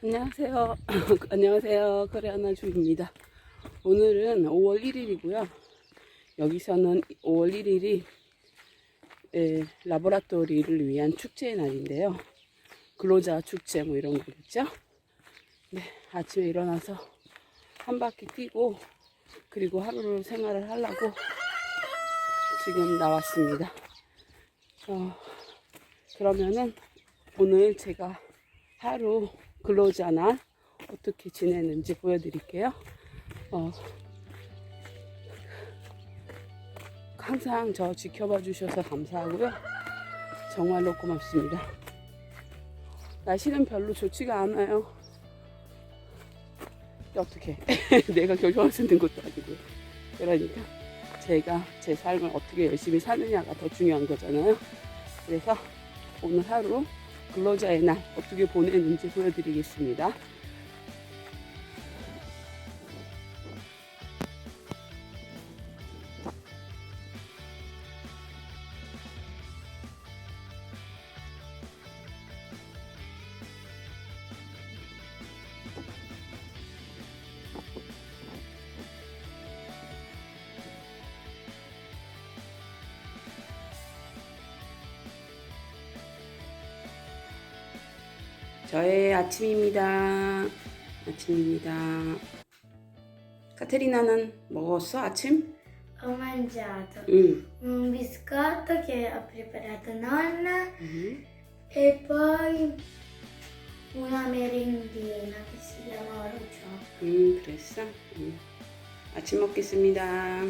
안녕하세요. 안녕하세요. 코레아나 주입니다. 오늘은 5월 1일이고요. 여기서는 5월 1일이 에, 라보라토리를 위한 축제의 날인데요. 근로자 축제 뭐 이런 거겠죠. 네, 아침에 일어나서 한 바퀴 뛰고 그리고 하루를 생활을 하려고 지금 나왔습니다. 어, 그러면은 오늘 제가 하루 근로자 날 어떻게 지내는지 보여드릴게요. 어, 항상 저 지켜봐 주셔서 감사하고요. 정말로 고맙습니다. 날씨는 별로 좋지가 않아요. 어떻게 내가 결정할 수 있는 것도 아니고 그러니까 제가 제 삶을 어떻게 열심히 사느냐가 더 중요한 거잖아요. 그래서 오늘 하루 근로자의 날 어떻게 보내는지 보여드리겠습니다. 저의 아침입니다. 아침입니다. 카테리나는 먹었어 아침? Ho mangiato 응. un biscotto che ha preparato nonna 응. e poi una merendina che si chiama Orocio. 응, 그랬어. 응. 아침 먹겠습니다.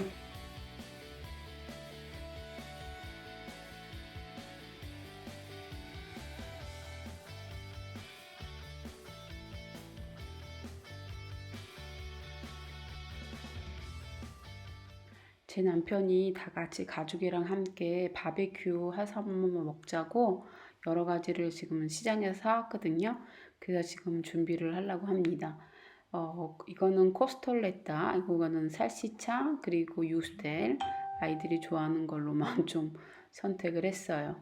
제 남편이 다 같이 가족이랑 함께 바베큐 해서 한번 먹자고 여러 가지를 지금 시장에서 사왔거든요. 그래서 지금 준비를 하려고 합니다. 어, 이거는 코스톨레타, 이거는 살시차, 그리고 유스텔. 아이들이 좋아하는 걸로만 좀 선택을 했어요.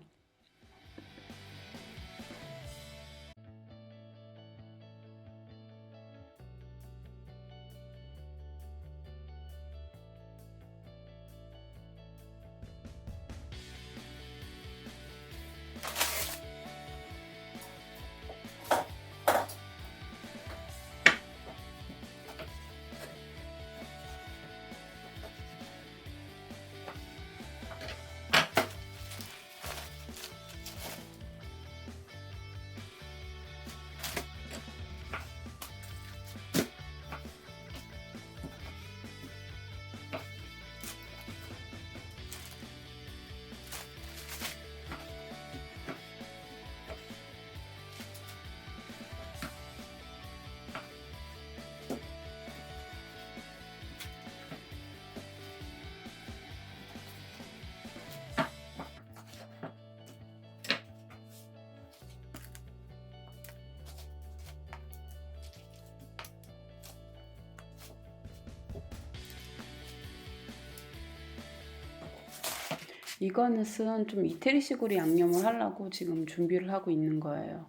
이거는 좀 이태리식으로 양념을 하려고 지금 준비를 하고 있는 거예요.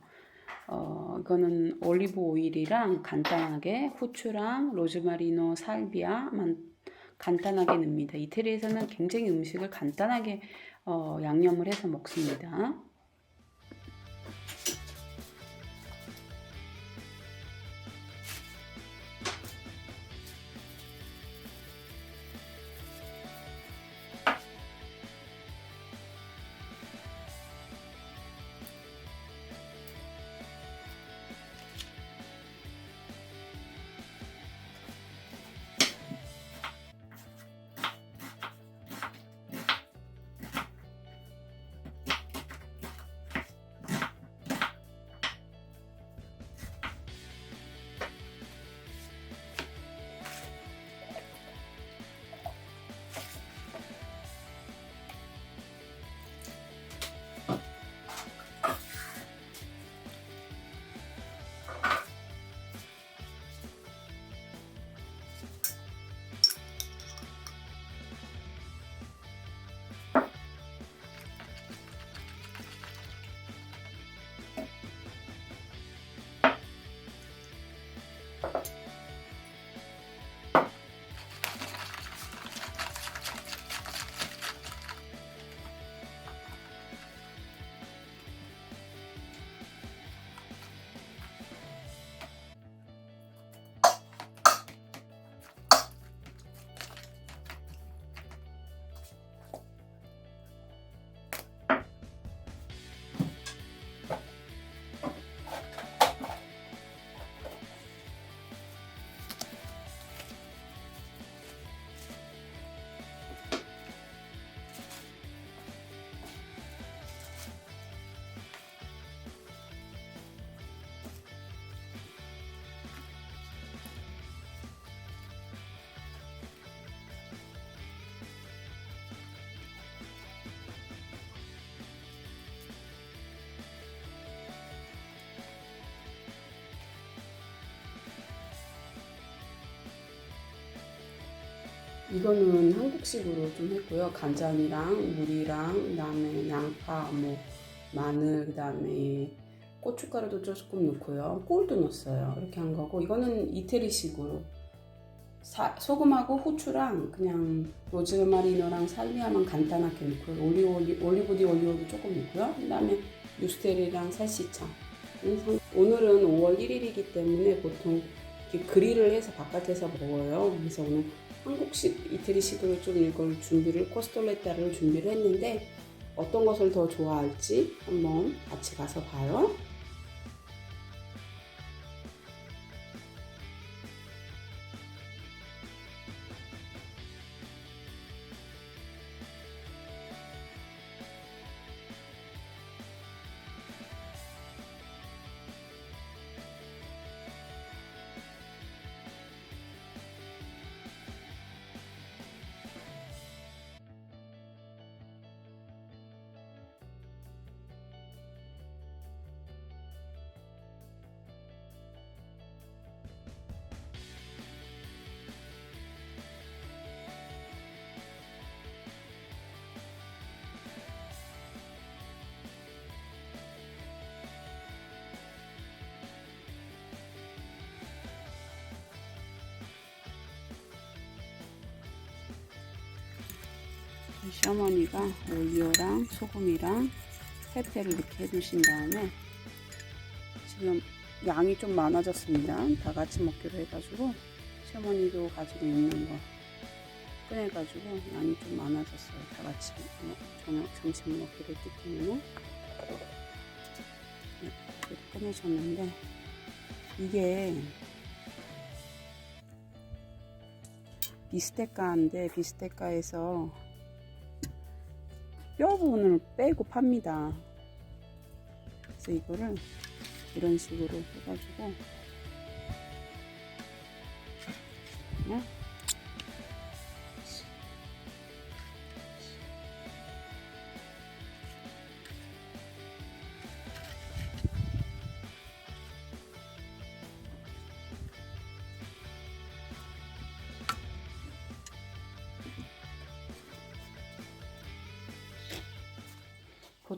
어, 이거는 올리브 오일이랑 간단하게 후추랑 로즈마리노, 살비아만 간단하게 넣습니다. 이태리에서는 굉장히 음식을 간단하게 어, 양념을 해서 먹습니다. 이거는 한국식으로 좀 했고요. 간장이랑 물이랑 그다음에 양파, 뭐 마늘, 그다음에 고춧가루도 조금 넣고요. 꿀도 넣었어요. 이렇게 한 거고 이거는 이태리식으로 사- 소금하고 후추랑 그냥 로즈마리노랑 살미아만 간단하게 넣고 올리브 올리, 올리브디 올리브도 조금 넣고요. 그다음에 누스테리랑 살시청. 음, 오늘은 5월 1일이기 때문에 보통 이렇게 그릴을 해서 바깥에서 먹어요. 그래서 오늘 한국식 이태리식으로 좀 이걸 준비를 코스톨레타를 준비를 했는데 어떤 것을 더 좋아할지 한번 같이 가서 봐요. 시어머니가 올리오랑 소금이랑 페페를 이렇게 해주신 다음에 지금 양이 좀 많아졌습니다. 다 같이 먹기로 해가지고 시어머니도 가지고 있는 거 꺼내가지고 양이 좀 많아졌어요. 다 같이 어, 저녁 점심 먹기로 했기 때문에 네, 이렇게 꺼내셨는데 이게 비스테카인데 비스테카에서 뼈 부분을 빼고 팝니다. 그래서 이거를 이런 식으로 해가지고 네?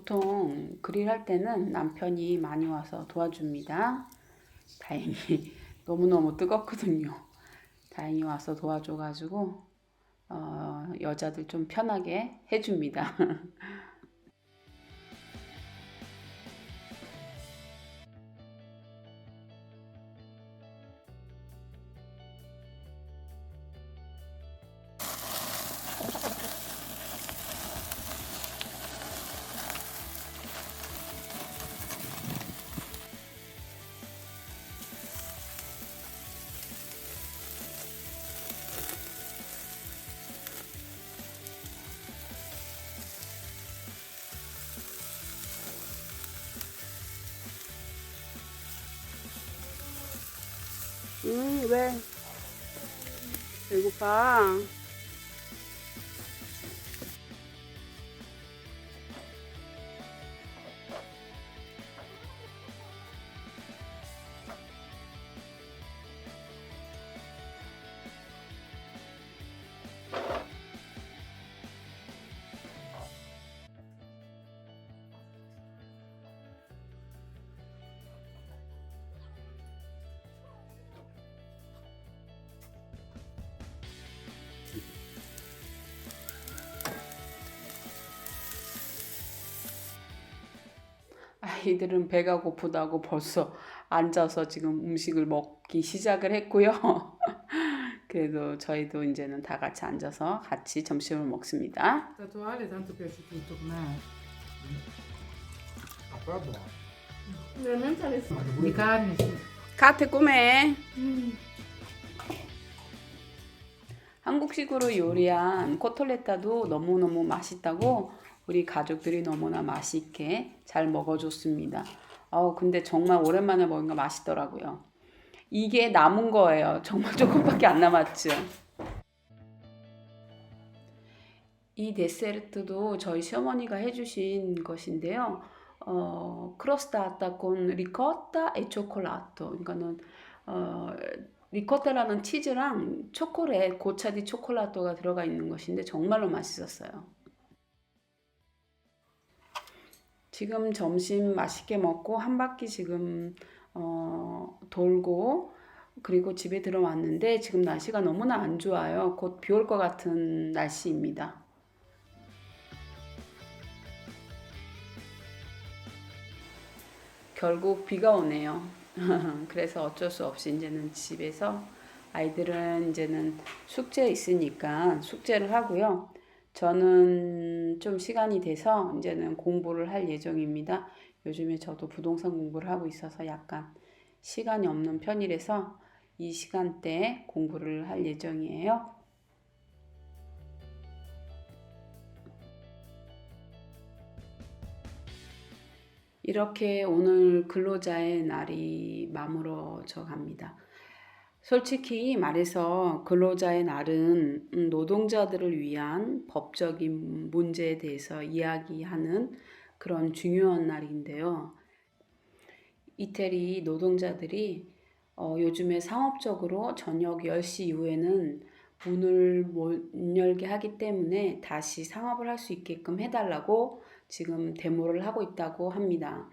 보통 그릴 할 때는 남편이 많이 와서 도와줍니다. 다행히 너무너무 뜨겁거든요. 다행히 와서 도와줘가지고 어, 여자들 좀 편하게 해줍니다. 음, 왜? 배고파. 아이들은 배가 고프다고 벌써 앉아서 지금 음식을 먹기 시작을 했고요. 그래도 저희도 이제는 다 같이 앉아서 같이 점심을 먹습니다. Che Di pure carne sì. 카트 꿈에 Mm. 한국식으로 요리한 코톨레타도 너무너무 맛있다고 우리 가족들이 너무나 맛있게 잘 먹어줬습니다. 어, 근데 정말 오랜만에 먹으니까 맛있더라고요. 이게 남은 거예요. 정말 조금밖에 안 남았죠. 이 데세르트도 저희 시어머니가 해주신 것인데요. 어, 크로스타타 con ricotta e cioccolato. 그러니까는 어, 리코타라는 치즈랑 초콜릿, 고차디 초콜라토가 들어가 있는 것인데 정말로 맛있었어요. 지금 점심 맛있게 먹고 한 바퀴 지금 어, 돌고 그리고 집에 들어왔는데 지금 날씨가 너무나 안 좋아요. 곧 비 올 것 같은 날씨입니다. 결국 비가 오네요. 그래서 어쩔 수 없이 이제는 집에서 아이들은 이제는 숙제 있으니까 숙제를 하고요. 저는 좀 시간이 돼서 이제는 공부를 할 예정입니다. 요즘에 저도 부동산 공부를 하고 있어서 약간 시간이 없는 편이라서 이 시간대에 공부를 할 예정이에요. 이렇게 오늘 근로자의 날이 마무러져 갑니다. 솔직히 말해서 근로자의 날은 음, 노동자들을 위한 법적인 문제에 대해서 이야기하는 그런 중요한 날인데요. 이태리 노동자들이 어, 요즘에 상업적으로 저녁 10시 이후에는 문을 못 열게 하기 때문에 다시 상업을 할 수 있게끔 해달라고 지금 데모를 하고 있다고 합니다.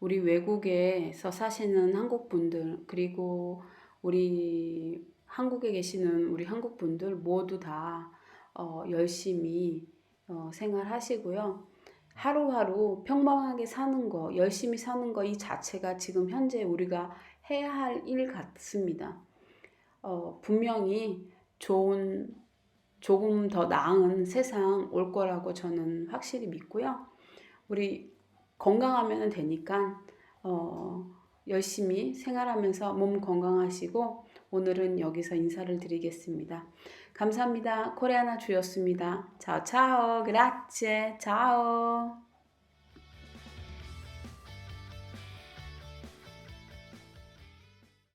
우리 외국에서 사시는 한국 분들 그리고 우리 한국에 계시는 우리 한국 분들 모두 다 어, 열심히 어, 생활하시고요. 하루하루 평범하게 사는 거, 열심히 사는 거 이 자체가 지금 현재 우리가 해야 할 일 같습니다. 어, 분명히 좋은 조금 더 나은 세상 올 거라고 저는 확실히 믿고요. 우리 건강하면 되니까 어, 열심히 생활하면서 몸 건강하시고 오늘은 여기서 인사를 드리겠습니다. 감사합니다. 코레아나 주였습니다. 차오 차오 그라체 차오